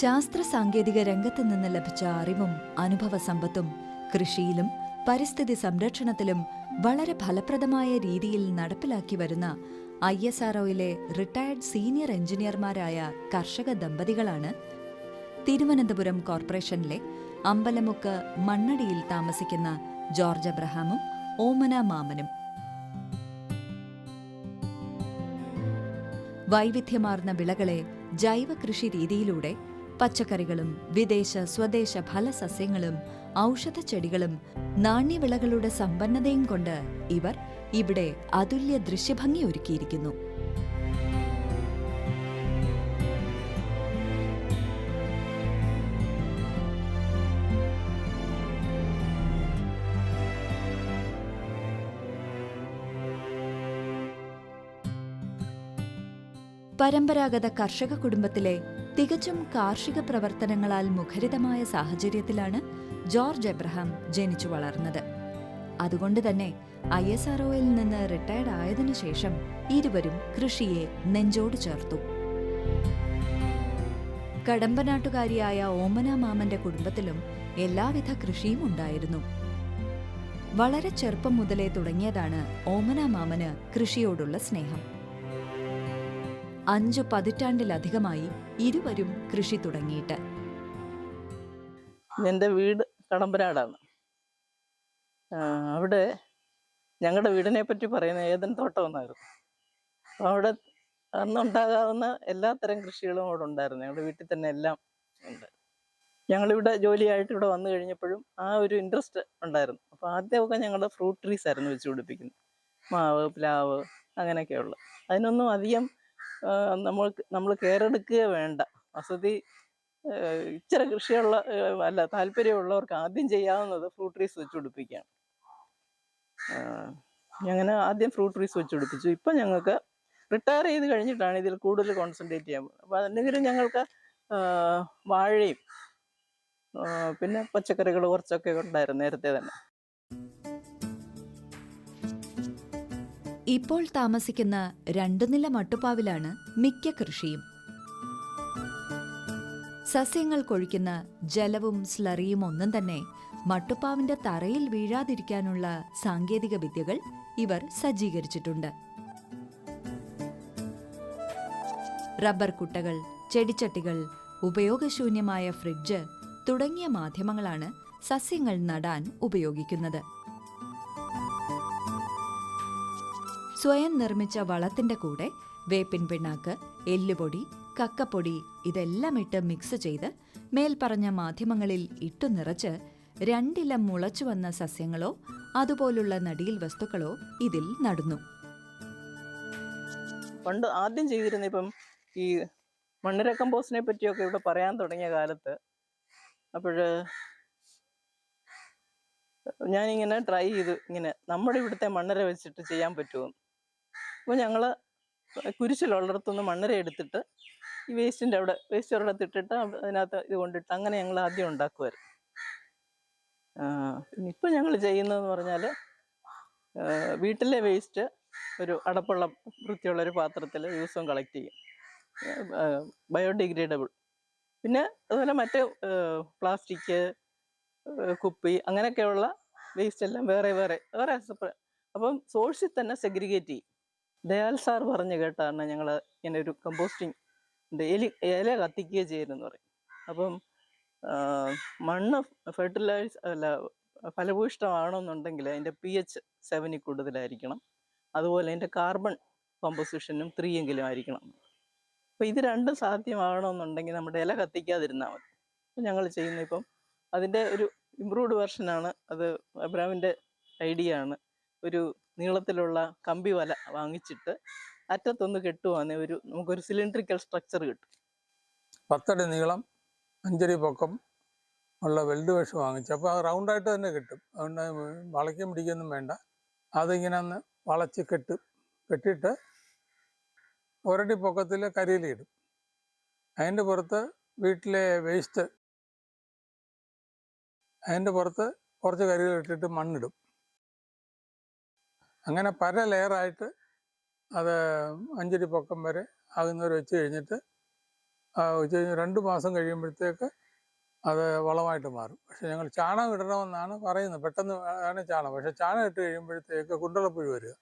ശാസ്ത്ര സാങ്കേതിക രംഗത്തു നിന്ന് ലഭിച്ച അറിവും അനുഭവ സമ്പത്തും കൃഷിയിലും പരിസ്ഥിതി സംരക്ഷണത്തിലും വളരെ ഫലപ്രദമായ രീതിയിൽ നടപ്പിലാക്കി വരുന്ന ഐ എസ് ആർഒയിലെ റിട്ടയർഡ് സീനിയർ എഞ്ചിനീയർമാരായ കർഷക ദമ്പതികളാണ് തിരുവനന്തപുരം കോർപ്പറേഷനിലെ അമ്പലമുക്ക് മണ്ണടിയിൽ താമസിക്കുന്ന ജോർജ് അബ്രഹാമും ഓമന മാമനും. വൈവിധ്യമാർന്ന വിളകളെ ജൈവ കൃഷി രീതിയിലൂടെ പച്ചക്കറികളും വിദേശ സ്വദേശ ഫലസസ്യങ്ങളും ഔഷധച്ചെടികളും നാണ്യവിളകളുടെ സമ്പന്നതയും കൊണ്ട് ഇവർ ഇവിടെ അതുല്യ ദൃശ്യഭംഗി ഒരുക്കിയിരിക്കുന്നു. പരമ്പരാഗത കർഷക കുടുംബത്തിലെ തികച്ചും കാർഷിക പ്രവർത്തനങ്ങളാൽ മുഖരിതമായ സാഹചര്യത്തിലാണ് ജോർജ് എബ്രഹാം ജനിച്ചു വളർന്നത്. അതുകൊണ്ട് തന്നെ ഐ എസ് ആർ ഒയിൽ നിന്ന് റിട്ടയർഡ് ആയതിനു ശേഷം ഇരുവരും കൃഷിയെ നെഞ്ചോട് ചേർത്തു. കടമ്പനാട്ടുകാരിയായ ഓമന മാമന്റെ കുടുംബത്തിലും എല്ലാവിധ കൃഷിയും ഉണ്ടായിരുന്നു. വളരെ ചെറുപ്പം മുതലേ തുടങ്ങിയതാണ് ഓമന മാമന് കൃഷിയോടുള്ള സ്നേഹം. അഞ്ചു പതിറ്റാണ്ടിലധികമായി ഇരുവരും കൃഷി തുടങ്ങിയിട്ട്. എന്റെ വീട് കടമ്പനാടാണ്. അവിടെ ഞങ്ങളുടെ വീടിനെ പറ്റി പറയുന്ന ഏതൻ തോട്ടം എന്നായിരുന്നു. അപ്പോൾ അവിടെ അന്നുണ്ടാകാവുന്ന എല്ലാത്തരം കൃഷികളും അവിടെ ഉണ്ടായിരുന്നു. ഞങ്ങളുടെ വീട്ടിൽ തന്നെ എല്ലാം ഉണ്ട്. ഞങ്ങളിവിടെ ജോലിയായിട്ട് ഇവിടെ വന്നു കഴിഞ്ഞപ്പോഴും ആ ഒരു ഇൻട്രസ്റ്റ് ഉണ്ടായിരുന്നു. അപ്പോൾ ആദ്യമൊക്കെ ഞങ്ങൾ ഫ്രൂട്ട് ട്രീസ് ആയിരുന്നു വെച്ച് പിടിപ്പിക്കുന്നത്. മാവ് പ്ലാവ് അങ്ങനെയൊക്കെയുള്ള അതിനൊന്നും അധികം നമ്മൾ കെയർ എടുക്കുക വേണ്ട. വസതി ഇച്ചിരി കൃഷിയുള്ള അല്ല താല്പര്യമുള്ളവർക്ക് ആദ്യം ചെയ്യാവുന്നത് ഫ്രൂട്ട് ട്രീസ് വെച്ച് പിടിപ്പിക്കുകയാണ്. അങ്ങനെ ആദ്യം ഫ്രൂട്ട് ട്രീസ് വെച്ച് പിടിപ്പിച്ചു. ഇപ്പം ഞങ്ങൾക്ക് റിട്ടയർ ചെയ്ത് കഴിഞ്ഞിട്ടാണ് ഇതിൽ കൂടുതൽ കോൺസെൻട്രേറ്റ് ചെയ്യാൻ പോകുന്നത്. അപ്പോൾ അതിനെങ്കിലും ഞങ്ങൾക്ക് വാഴയും പിന്നെ പച്ചക്കറികൾ കുറച്ചൊക്കെ ഉണ്ടായിരുന്നു നേരത്തെ തന്നെ. ഇപ്പോൾ താമസിക്കുന്ന രണ്ടു നില മട്ടുപ്പാവിലാണ് മിക്ക കൃഷിയും. സസ്യങ്ങൾ കൊഴിക്കുന്ന ജലവും സ്ലറിയും ഒന്നും തന്നെ മട്ടുപ്പാവിന്റെ തറയിൽ വീഴാതിരിക്കാനുള്ള സാങ്കേതിക വിദ്യകൾ ഇവർ സജ്ജീകരിച്ചിട്ടുണ്ട്. റബ്ബർ കുട്ടകൾ ചെടിച്ചട്ടികൾ ഉപയോഗശൂന്യമായ ഫ്രിഡ്ജ് തുടങ്ങിയ മാധ്യമങ്ങളാണ് സസ്യങ്ങൾ നടാൻ ഉപയോഗിക്കുന്നത്. സ്വയം നിർമ്മിച്ച വളത്തിന്റെ കൂടെ വേപ്പിൻ പിണ്ണാക്ക് എല്ലുപൊടി കക്കപ്പൊടി ഇതെല്ലാം ഇട്ട് മിക്സ് ചെയ്ത് മേൽപ്പറഞ്ഞ മാധ്യമങ്ങളിൽ ഇട്ടു നിറച്ച് രണ്ടിലം മുളച്ചു വന്ന സസ്യങ്ങളോ അതുപോലുള്ള നടിയിൽ വസ്തുക്കളോ ഇതിൽ നടുന്നു. പണ്ട് ആദ്യം ചെയ്തിരുന്ന ഇപ്പം ഈ മണ്ണിര കമ്പോസിനെ പറ്റിയൊക്കെ ഇവിടെ പറയാൻ തുടങ്ങിയ കാലത്ത് അപ്പോഴ് ഞാനിങ്ങനെ ട്രൈ ചെയ്തു ഇങ്ങനെ നമ്മുടെ ഇവിടുത്തെ മണ്ണര വെച്ചിട്ട് ചെയ്യാൻ പറ്റുമോ അപ്പോൾ ഞങ്ങൾ കുരിശിലുള്ളിടത്തുനിന്ന് മണ്ണിര എടുത്തിട്ട് ഈ വേസ്റ്റിന്റെ അവിടെ വേസ്റ്റ് ഒരിടത്ത് ഇട്ടിട്ട് അതിനകത്ത് ഇത് കൊണ്ടിട്ട് അങ്ങനെ ഞങ്ങൾ ആദ്യം ഉണ്ടാക്കുമായിരുന്നു പിന്നെ ഇപ്പം ഞങ്ങൾ ചെയ്യുന്നതെന്ന് പറഞ്ഞാൽ വീട്ടിലെ വേസ്റ്റ് ഒരു അടപ്പുള്ള വൃത്തിയുള്ള ഒരു പാത്രത്തിൽ ദിവസവും കളക്ട് ചെയ്യും. ബയോഡിഗ്രേഡബിൾ. പിന്നെ അതുപോലെ മറ്റ് പ്ലാസ്റ്റിക് കുപ്പി അങ്ങനെയൊക്കെയുള്ള വേസ്റ്റ് എല്ലാം വേറെ വേറെ വേറെ അപ്പം സോഴ്സിൽ തന്നെ സെഗ്രിഗേറ്റ് ചെയ്യും. ദയാൽ സാർ പറഞ്ഞു കേട്ടാണ് ഞങ്ങൾ ഇങ്ങനെ ഒരു കമ്പോസ്റ്റിംഗ് ഡെയിലി ഇല കത്തിക്കുക ചെയ്യുന്നെന്ന് പറയും. അപ്പം മണ്ണ് ഫെർട്ടിലൈസ് അല്ല ഫലഭൂയിഷ്ടമാണെന്നുണ്ടെങ്കിൽ അതിന്റെ പി എച്ച് സെവനിൽ കൂടുതലായിരിക്കണം. അതുപോലെ അതിന്റെ കാർബൺ കോമ്പോസിഷനും ത്രീ എങ്കിലും ആയിരിക്കണം. അപ്പോൾ ഇത് രണ്ടും സാധ്യമാകണമെന്നുണ്ടെങ്കിൽ നമ്മുടെ ഇല കത്തിക്കാതിരുന്നാൽ മതി. ഞങ്ങൾ ചെയ്യുന്ന ഇപ്പം അതിന്റെ ഒരു ഇമ്പ്രൂവ്ഡ് വെർഷനാണ് അത് അബ്രാമിന്റെ ഐഡിയ ആണ്. ഒരു നീളത്തിലുള്ള കമ്പി വല വാങ്ങിച്ചിട്ട് അറ്റത്തൊന്ന് കെട്ടുവാണെ ഒരു നമുക്കൊരു സിലിണ്ട്രിക്കൽ സ്ട്രക്ചർ കിട്ടും. പത്തടി നീളം അഞ്ചടി പൊക്കം ഉള്ള വെൽഡ് വേഷം വാങ്ങിച്ചു. അപ്പോൾ റൗണ്ടായിട്ട് തന്നെ കിട്ടും. അതുകൊണ്ട് വളയ്ക്കും പിടിക്കൊന്നും വേണ്ട. അതിങ്ങനെ ഒന്ന് വളച്ച് കെട്ടും കെട്ടിയിട്ട് ഒരടി പൊക്കത്തിൽ കരിയിലിടും അതിന്റെ പുറത്ത് വീട്ടിലെ വേസ്റ്റ് അതിന്റെ പുറത്ത് കുറച്ച് കരിയിലിട്ടിട്ട് മണ്ണിടും. അങ്ങനെ പല ലെയറായിട്ട് അത് അഞ്ചടി പൊക്കം വരെ ആകുന്നവർ വെച്ച് കഴിഞ്ഞിട്ട് വെച്ച് കഴിഞ്ഞാൽ രണ്ട് മാസം കഴിയുമ്പോഴത്തേക്ക് അത് വളമായിട്ട് മാറും. പക്ഷെ ഞങ്ങൾ ചാണകം ഇടണമെന്നാണ് പറയുന്നത്. പെട്ടെന്ന് ആണ് ചാണകം. പക്ഷെ ചാണകം ഇട്ട് കഴിയുമ്പോഴത്തേക്ക് കുണ്ടളപ്പുഴ വരിക.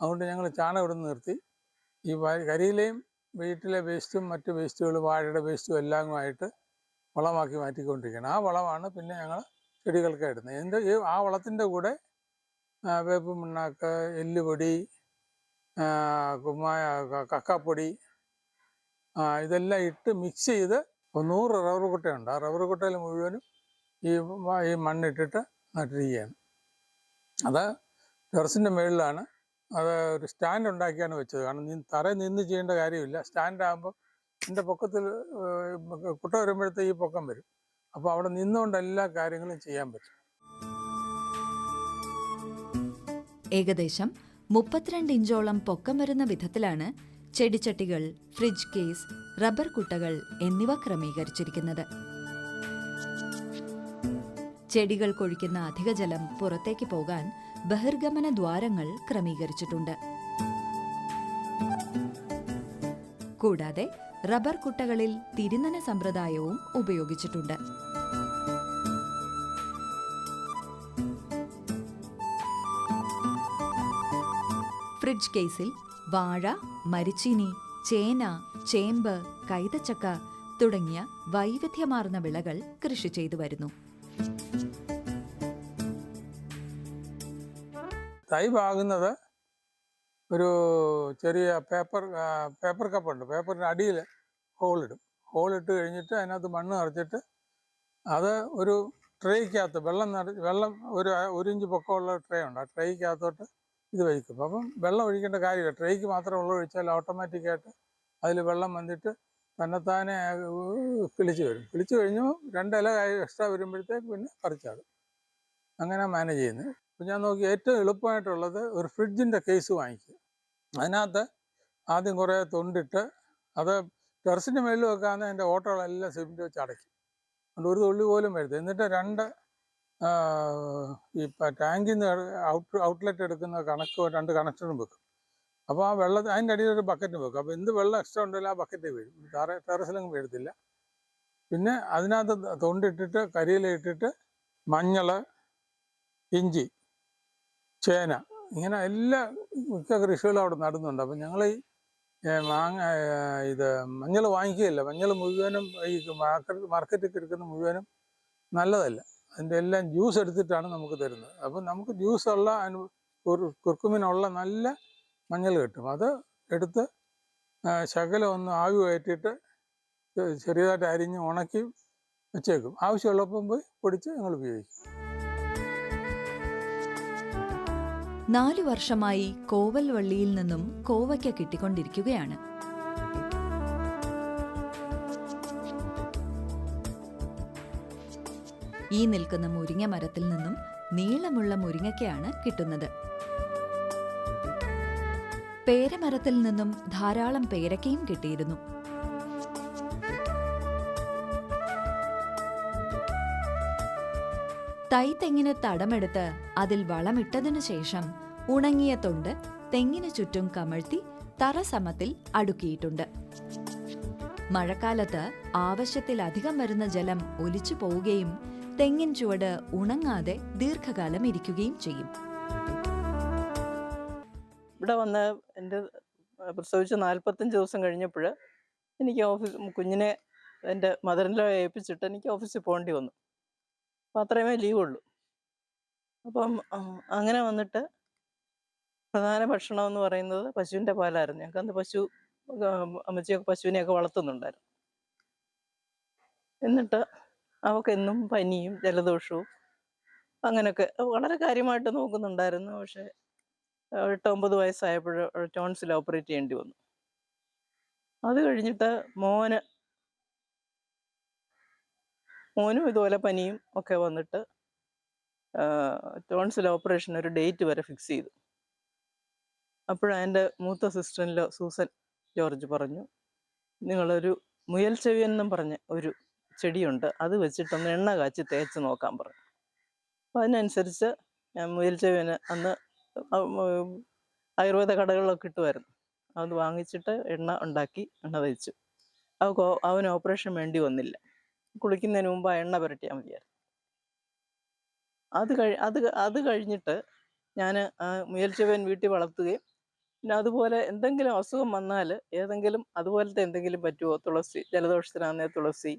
അതുകൊണ്ട് ഞങ്ങൾ ചാണകം ഇടുന്ന് നിർത്തി. ഈ കരിയിലെയും വീട്ടിലെ വേസ്റ്റും മറ്റ് വേസ്റ്റുകളും വാഴയുടെ വേസ്റ്റും എല്ലാമായിട്ട് വളമാക്കി മാറ്റിക്കൊണ്ടിരിക്കുകയാണ്. ആ വളമാണ് പിന്നെ ഞങ്ങൾ ചെടികൾക്ക് ഇടുന്നത്. എന്റെ ഈ ആ വളത്തിന്റെ കൂടെ വേപ്പ് പിണ്ണാക്ക് എല്ലുപൊടി കുമ്മായ കക്കാപ്പൊടി ഇതെല്ലാം ഇട്ട് മിക്സ് ചെയ്ത് നൂറ് റബ്ബർ കുട്ടയുണ്ട്. ആ റബ്ബർ കുട്ടയിൽ മുഴുവനും ഈ ഈ മണ്ണിട്ടിട്ട് നട്ടിരിക്കുകയാണ്. അത് ടെറസിന്റെ മുകളിലാണ് അത് ഒരു സ്റ്റാൻഡ് ഉണ്ടാക്കിയാണ് വെച്ചത്. കാരണം നീ തറ നിന്ന് ചെയ്യേണ്ട കാര്യമില്ല. സ്റ്റാൻഡ് ആകുമ്പോൾ എന്റെ പൊക്കത്തിൽ കുട്ട വരുമ്പോഴത്തെ ഈ പൊക്കം വരും. അപ്പോൾ അവിടെ നിന്നുകൊണ്ട് എല്ലാ കാര്യങ്ങളും ചെയ്യാൻ പറ്റും. ഏകദേശം മുപ്പത്തിരണ്ട് ഇഞ്ചോളം പൊക്കം വരുന്ന വിധത്തിലാണ് ചെടിച്ചട്ടികൾ ഫ്രിഡ്ജ് കേസ് റബ്ബർ കുട്ടകൾ എന്നിവ ക്രമീകരിച്ചിരിക്കുന്നത്. ചെടികൾ കൊഴിക്കുന്ന അധിക ജലം പുറത്തേക്ക് പോകാൻ ബഹിർഗമന ദ്വാരങ്ങൾ ക്രമീകരിച്ചിട്ടുണ്ട്. കൂടാതെ റബ്ബർ കുട്ടകളിൽ തിരുനന സമ്പ്രദായവും ഉപയോഗിച്ചിട്ടുണ്ട്. ഫ്രിഡ്ജ് കേസിൽ വാഴ മരിച്ചീനി ചേന ചേമ്പ് കൈതച്ചക്ക തുടങ്ങിയ വൈവിധ്യമാർന്ന വിളകൾ കൃഷി ചെയ്തു വരുന്നു. തൈ പാകുന്നത് ഒരു ചെറിയ പേപ്പർ പേപ്പർ കപ്പുണ്ട്. പേപ്പറിന്റെ അടിയിൽ ഹോളിടും ഹോളിട്ട് കഴിഞ്ഞിട്ട് അതിനകത്ത് മണ്ണ് നിറച്ചിട്ട് അത് ഒരു ട്രേക്കകത്ത് വെള്ളം നിറ വെള്ളം ഒരു ഒരു ഇഞ്ച് പൊക്കമുള്ള ട്രേ ഉണ്ട്. ആ ട്രേക്കകത്തോട്ട് ഇത് വഹിക്കും അപ്പം വെള്ളം ഒഴിക്കേണ്ട കാര്യമില്ല. ട്രേക്ക് മാത്രം വെള്ളം ഒഴിച്ചാൽ ഓട്ടോമാറ്റിക്കായിട്ട് അതിൽ വെള്ളം വന്നിട്ട് തന്നെത്താനെ കിളിച്ച് വരും. കിളിച്ച് കഴിഞ്ഞു രണ്ടില എക്സ്ട്രാ വരുമ്പോഴത്തേക്ക് പിന്നെ പറിച്ചാടും. അങ്ങനെ മാനേജ് ചെയ്യുന്നത് അപ്പം ഞാൻ നോക്കി ഏറ്റവും എളുപ്പമായിട്ടുള്ളത് ഒരു ഫ്രിഡ്ജിന്റെ കേസ് വാങ്ങിക്കുക അതിനകത്ത് ആദ്യം കുറേ തൊണ്ടിട്ട് അത് ടെറസിന്റെ മേളിൽ വെക്കാമെന്ന് അതിന്റെ ഓട്ടകളെല്ലാം സിമെന്റ് വെച്ച് അടയ്ക്കും. അതുകൊണ്ട് ഒരു തുള്ളി പോലും വരുത് എന്നിട്ട് രണ്ട് ഈ ടാങ്കിൽ നിന്ന് ഔട്ട് ഔട്ട്ലെറ്റ് എടുക്കുന്ന കണക്ക് രണ്ട് കണക്ഷനും വെക്കും. അപ്പോൾ ആ വെള്ളത്തിൽ അതിന്റെ അടിയിൽ ഒരു ബക്കറ്റ് വെക്കും. അപ്പോൾ എന്ത് വെള്ളം എക്സ്ട്രാ ഉണ്ടെങ്കിലും ആ ബക്കറ്റ് വീഴും. ടെറ ടെറസിലൊന്നും വീഴത്തില്ല. പിന്നെ അതിനകത്ത് തൊണ്ടിട്ടിട്ട് കരിയിലിട്ടിട്ട് മഞ്ഞൾ ഇഞ്ചി ചേന ഇങ്ങനെ എല്ലാ മിക്ക കൃഷികളും അവിടെ നടുന്നുണ്ട്. അപ്പം ഞങ്ങൾ ഈ മാങ്ങ ഇത് മഞ്ഞൾ വാങ്ങിക്കുകയില്ല. മഞ്ഞൾ മുഴുവനും ഈ മാർക്കറ്റ് മാർക്കറ്റിൽ എടുക്കുന്ന മുഴുവനും നല്ലതല്ല. അതിന്റെ എല്ലാം ജ്യൂസ് എടുത്തിട്ടാണ് നമുക്ക് തരുന്നത്. അപ്പം നമുക്ക് ജ്യൂസ് ഉള്ള അനു കുർ- കുർക്കുമിനുള്ള നല്ല മഞ്ഞൾ കിട്ടും. അത് എടുത്ത് ശകലം ഒന്ന് ആവി കയറ്റിയിട്ട് ചെറിയതായിട്ട് അരിഞ്ഞ് ഉണക്കി വെച്ചേക്കും. ആവശ്യമുള്ളപ്പം പോയി പൊടിച്ച് ഞങ്ങൾ ഉപയോഗിക്കും. നാലു വർഷമായി കോവൽവള്ളിയിൽ നിന്നും കോവയ്ക്ക കിട്ടിക്കൊണ്ടിരിക്കുകയാണ്. ഈ നിൽക്കുന്ന മുരിങ്ങ മരത്തിൽ നിന്നും നീളമുള്ള മുരിങ്ങയ്ക്കാണ് കിട്ടുന്നത്. പേരമരത്തിൽ നിന്നും ധാരാളം പേരക്കയും കിട്ടിയിരുന്നു. തൈ തെങ്ങിന് തടമെടുത്ത് അതിൽ വളമിട്ടതിനു ശേഷം ഉണങ്ങിയ തൊണ്ട് തെങ്ങിനു ചുറ്റും കമഴ്ത്തി തറസമത്തിൽ അടുക്കിയിട്ടുണ്ട്. മഴക്കാലത്ത് ആവശ്യത്തിലധികം വരുന്ന ജലം ഒലിച്ചു പോവുകയും തെങ്ങിൻ ചുവട് ഉണങ്ങാതെ ദീർഘകാലം ഇരിക്കുകയും ചെയ്യും. ഇവിടെ വന്ന് എന്റെ പ്രസവിച്ച് നാൽപ്പത്തഞ്ച് ദിവസം കഴിഞ്ഞപ്പോൾ എനിക്ക് ഓഫീസ് കുഞ്ഞിനെ എന്റെ മദറിലോ ഏൽപ്പിച്ചിട്ട് എനിക്ക് ഓഫീസിൽ പോകേണ്ടി വന്നു. അപ്പം അത്രയുമേ ലീവുള്ളൂ. അപ്പം അങ്ങനെ വന്നിട്ട് പ്രധാന ഭക്ഷണം എന്ന് പറയുന്നത് പശുവിന്റെ പാലായിരുന്നു. ഞങ്ങൾക്ക് അന്ന് പശു അമ്മച്ചിയൊക്കെ പശുവിനെയൊക്കെ വളർത്തുന്നുണ്ടായിരുന്നു. എന്നിട്ട് അവക്കെന്നും പനിയും ജലദോഷവും അങ്ങനെയൊക്കെ വളരെ കാര്യമായിട്ട് നോക്കുന്നുണ്ടായിരുന്നു. പക്ഷേ എട്ടൊമ്പത് വയസ്സായപ്പോൾ ടോൺസിൽ ഓപ്പറേറ്റ് ചെയ്യേണ്ടി വന്നു. അത് കഴിഞ്ഞിട്ട് മോന് മോനും ഇതുപോലെ പനിയും ഒക്കെ വന്നിട്ട് ടോൺസിൽ ഓപ്പറേഷൻ ഒരു ഡേറ്റ് വരെ ഫിക്സ് ചെയ്തു. അപ്പോഴെന്റെ മൂത്ത സിസ്റ്ററിന്റെ സൂസൻ ജോർജ് പറഞ്ഞു നിങ്ങളൊരു മുയൽ ചെവിയെന്നും പറഞ്ഞ ഒരു ചെടിയുണ്ട്. അത് വെച്ചിട്ടൊന്ന് എണ്ണ കാച്ചി തേച്ച് നോക്കാൻ പറഞ്ഞു. അപ്പം അതിനനുസരിച്ച് ഞാൻ മുയൽച്ചെവിന് അന്ന് ആയുർവേദ കടകളിലൊക്കെ കിട്ടുമായിരുന്നു അത് വാങ്ങിച്ചിട്ട് എണ്ണ ഉണ്ടാക്കി എണ്ണ തയ്ച്ചു അവ അവന് ഓപ്പറേഷൻ വേണ്ടി വന്നില്ല. കുളിക്കുന്നതിന് മുമ്പ് ആ എണ്ണ പുരട്ടിയാൽ മതിയായിരുന്നു. അത് കഴി അത് അത് കഴിഞ്ഞിട്ട് ഞാൻ മുയൽച്ചവൻ വീട്ടിൽ വളർത്തുകയും പിന്നെ അതുപോലെ എന്തെങ്കിലും അസുഖം വന്നാൽ ഏതെങ്കിലും അതുപോലത്തെ എന്തെങ്കിലും പറ്റുമോ തുളസി ജലദോഷത്തിനാന്നേ തുളസി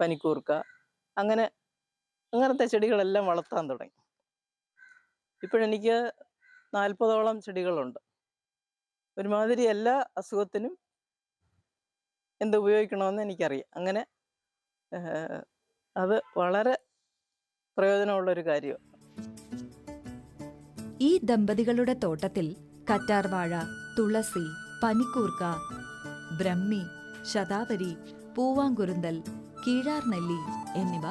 പനിക്കൂർക്ക അങ്ങനെ അങ്ങനത്തെ ചെടികളെല്ലാം വളർത്താൻ തുടങ്ങി. ഇപ്പോഴെനിക്ക് നാൽപ്പതോളം ചെടികളുണ്ട്. ഒരുമാതിരി എല്ലാ അസുഖത്തിനും എന്ത് ഉപയോഗിക്കണമെന്ന് എനിക്കറിയാം. അങ്ങനെ അത് വളരെ പ്രയോജനമുള്ളൊരു കാര്യമാണ് ഈ ദമ്പതികളുടെ തോട്ടത്തിൽ കറ്റാർവാഴ തുളസി പനിക്കൂർക്ക ബ്രഹ്മി ശതാവരി പൂവാങ്കുരുന്തൽ കീഴാർനെല്ലി എന്നിവ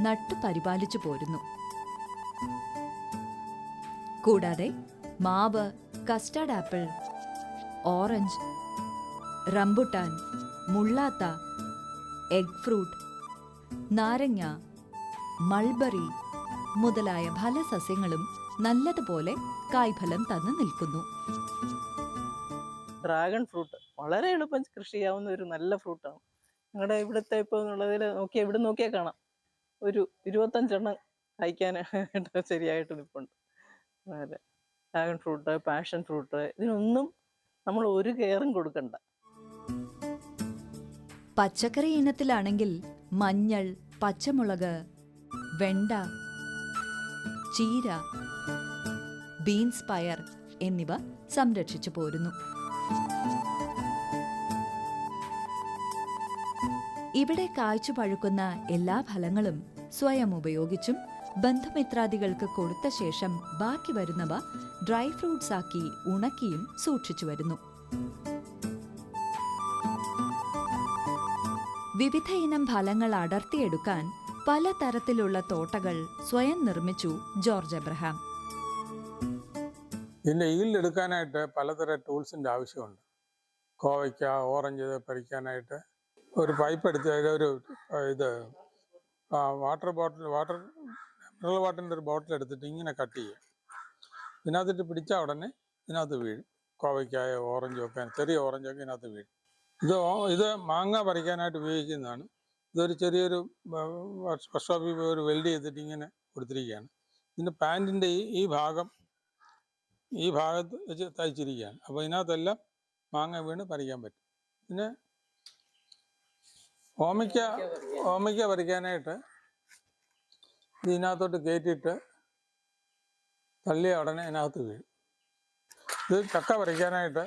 നട്ടു പരിപാലിച്ചു പോരുന്നു. കൂടാതെ മാവ് കസ്റ്റാർഡ് ആപ്പിൾ ഓറഞ്ച് റംബുട്ടാൻ മുള്ളാത്ത എഗ് ഫ്രൂട്ട് നാരങ്ങ മൾബറി മുതലായ ഫലസസ്യങ്ങളും നല്ലതുപോലെ കായ്ഫലം തന്നു നിൽക്കുന്നു. ഡ്രാഗൺ ഫ്രൂട്ട് വളരെ എളുപ്പം കൃഷി ചെയ്യാവുന്ന ഒരു നല്ല ഫ്രൂട്ടാണ്. ഞങ്ങളുടെ ഇവിടുത്തെ ഇപ്പോൾ എന്നുള്ളതിൽ നോക്കിയാൽ ഇവിടെ നോക്കിയാൽ കാണാം. ഒരു ഇരുപത്തഞ്ചെണ്ണം കഴിക്കാനായിട്ട് ശരിയായിട്ട് നിൽപ്പുണ്ട് അതെ. ഡ്രാഗൺ ഫ്രൂട്ട് പാഷൻ ഫ്രൂട്ട് ഇതിനൊന്നും നമ്മൾ ഒരു കെയറും കൊടുക്കണ്ട. പച്ചക്കറി ഇനത്തിലാണെങ്കിൽ മഞ്ഞൾ പച്ചമുളക് വെണ്ട ചീര ബീൻസ് പയർ എന്നിവ സംരക്ഷിച്ചു പോരുന്നു. ഇവിടെ കായ്ച്ചു പഴുക്കുന്ന എല്ലാ ഫലങ്ങളും സ്വയം ഉപയോഗിച്ചും ബന്ധുമിത്രാദികൾക്ക് കൊടുത്ത ശേഷം ബാക്കി വരുന്നവ ഡ്രൈ ഫ്രൂട്ട്സ് ആക്കി ഉണക്കിയും സൂക്ഷിച്ചു വരുന്നു. വിവിധ ഇനം ഫലങ്ങൾ അടർത്തിയെടുക്കാൻ പലതരത്തിലുള്ള തോട്ടകൾ സ്വയം നിർമ്മിച്ചു ജോർജ് എബ്രഹാം. ഇതിന്റെ ഈൽഡ് എടുക്കാനായിട്ട് പലതരം ടൂൾസിന്റെ ആവശ്യമുണ്ട്. കോവയ്ക്ക ഓറഞ്ച് പറിക്കാനായിട്ട് ഒരു പൈപ്പ് എടുത്ത് ഒരു ഇത് വാട്ടർ ബോട്ടിൽ വാട്ടർ മിനറൽ വാട്ടറിന്റെ ഒരു ബോട്ടിൽ എടുത്തിട്ട് ഇങ്ങനെ കട്ട് ചെയ്യും. ഇതിനകത്തിട്ട് പിടിച്ചാൽ ഉടനെ ഇതിനകത്ത് വീഴും. കോവയ്ക്കായ ഓറഞ്ചും ഒക്കെ ചെറിയ ഓറഞ്ചൊക്കെ ഇതിനകത്ത് വീഴും. ഇത് ഇത് മാങ്ങ പറിക്കാനായിട്ട് ഉപയോഗിക്കുന്നതാണ്. ഇതൊരു ചെറിയൊരു വർക്ക്ഷോപ്പിൽ പോയി ഒരു വെൽഡ് ചെയ്തിട്ട് ഇങ്ങനെ കൊടുത്തിരിക്കുകയാണ്. ഇതിന്റെ പാന്റിന്റെ ഈ ഈ ഭാഗം ഈ ഭാഗത്ത് വെച്ച് തയ്ച്ചിരിക്കുകയാണ്. അപ്പോൾ ഇതിനകത്തെല്ലാം മാങ്ങ വീണ് പറിക്കാൻ പറ്റും. പിന്നെ ഓമയ്ക്ക ഓമിക്ക പറിക്കാനായിട്ട് ഇതിനകത്തോട്ട് കയറ്റിയിട്ട് തള്ളിയ ഉടനെ അതിനകത്ത് വീഴും. ഇത് ചക്ക പറിക്കാനായിട്ട്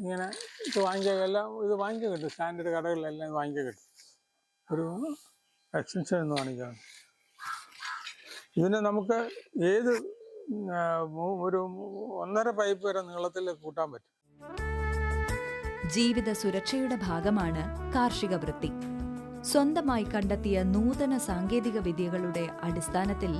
ഇങ്ങനെ ഇത് വാങ്ങിക്കാൻ എല്ലാം ഇത് വാങ്ങിക്കാൻ കിട്ടും. സ്റ്റാൻഡേർഡ് കടകളിലെല്ലാം ഇത് വാങ്ങിക്കാൻ കിട്ടും. ഒരു എക്സ്റ്റൻഷൻ എന്ന് കാണിക്കാം ഇതിന് നമുക്ക് ഏത് ഒരു ഒന്നര പൈപ്പ് വരെ നീളത്തിൽ കൂട്ടാൻ പറ്റും. ജീവിത സുരക്ഷയുടെ ഭാഗമാണ് കാർഷിക വൃത്തി. സ്വന്തമായി കണ്ടെത്തിയ നൂതന സാങ്കേതിക വിദ്യകളുടെ അടിസ്ഥാനത്തിൽ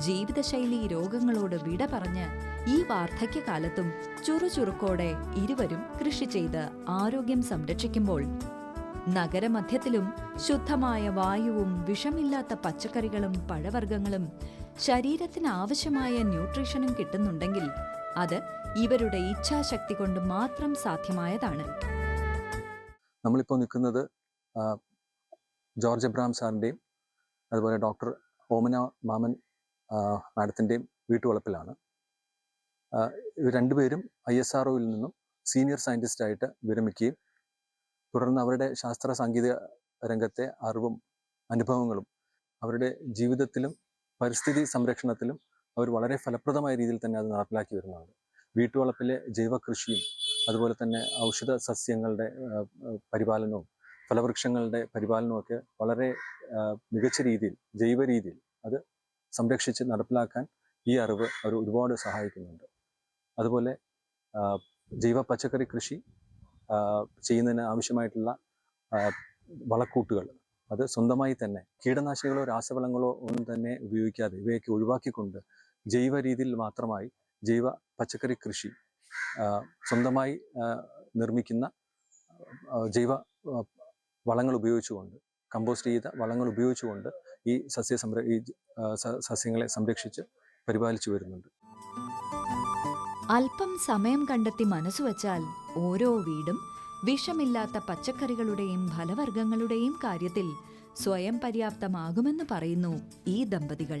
ജീവിതശൈലി രോഗങ്ങളോട് വിട പറഞ്ഞ് ഈ വാർദ്ധക്യകാലത്തും ചുറുചുറുക്കോടെ ഇരുവരും കൃഷി ചെയ്ത് ആരോഗ്യം സംരക്ഷിക്കുമ്പോൾ നഗരമധ്യത്തിലും ശുദ്ധമായ വായുവും വിഷമില്ലാത്ത പച്ചക്കറികളും പഴവർഗങ്ങളും ശരീരത്തിന് ആവശ്യമായ ന്യൂട്രീഷനും കിട്ടുന്നുണ്ടെങ്കിൽ അത് ഇവരുടെ ഇച്ഛാശക്തി കൊണ്ട് മാത്രം സാധ്യമായതാണ്. നമ്മളിപ്പോൾ നിൽക്കുന്നത് ജോർജ് എബ്രഹാം സാറിന്റെയും അതുപോലെ ഡോക്ടർ ഓമന മാമൻ മാഡത്തിന്റെയും വീട്ടുവളപ്പിലാണ്. ഇവർ രണ്ടുപേരും ഐ എസ് ആർ നിന്നും സീനിയർ സയന്റിസ്റ്റായിട്ട് വിരമിക്കുകയും തുടർന്ന് അവരുടെ ശാസ്ത്ര സാങ്കേതിക രംഗത്തെ അറിവും അനുഭവങ്ങളും അവരുടെ ജീവിതത്തിലും പരിസ്ഥിതി സംരക്ഷണത്തിലും അവർ വളരെ ഫലപ്രദമായ രീതിയിൽ തന്നെ അത് നടപ്പിലാക്കി വരുന്നുണ്ട് വീട്ടുവളപ്പിലെ ജൈവ കൃഷിയും അതുപോലെ തന്നെ ഔഷധ സസ്യങ്ങളുടെ പരിപാലനവും ഫലവൃക്ഷങ്ങളുടെ പരിപാലനമൊക്കെ വളരെ മികച്ച രീതിയിൽ ജൈവ രീതിയിൽ അത് സംരക്ഷിച്ച് നടപ്പിലാക്കാൻ ഈ അറിവ് അവർ ഒരുപാട് സഹായിക്കുന്നുണ്ട്. അതുപോലെ ജൈവ പച്ചക്കറി കൃഷി ചെയ്യുന്നതിന് ആവശ്യമായിട്ടുള്ള വളക്കൂട്ടുകൾ അത് സ്വന്തമായി തന്നെ കീടനാശിനികളോ രാസവളങ്ങളോ ഒന്നും തന്നെ ഉപയോഗിക്കാതെ ഇവയൊക്കെ ഒഴിവാക്കിക്കൊണ്ട് ജൈവ രീതിയിൽ മാത്രമായി ജൈവ പച്ചക്കറി കൃഷി സ്വന്തമായി നിർമ്മിക്കുന്ന ജൈവ വളങ്ങൾ ഉപയോഗിച്ചുകൊണ്ട് കമ്പോസ്റ്റ് ചെയ്ത വളങ്ങൾ ഉപയോഗിച്ചുകൊണ്ട് ഈ സസ്യ സംര ഈ സസ്യങ്ങളെ സംരക്ഷിച്ച് പരിപാലിച്ചു വരുന്നുണ്ട്. അല്പം സമയം കണ്ടെത്തി മനസ്സുവച്ചാൽ ഓരോ വീടും വിഷമില്ലാത്ത പച്ചക്കറികളുടെയും ഫലവർഗങ്ങളുടെയും കാര്യത്തിൽ സ്വയം പര്യാപ്തമാകുമെന്ന് പറയുന്നു ഈ ദമ്പതികൾ.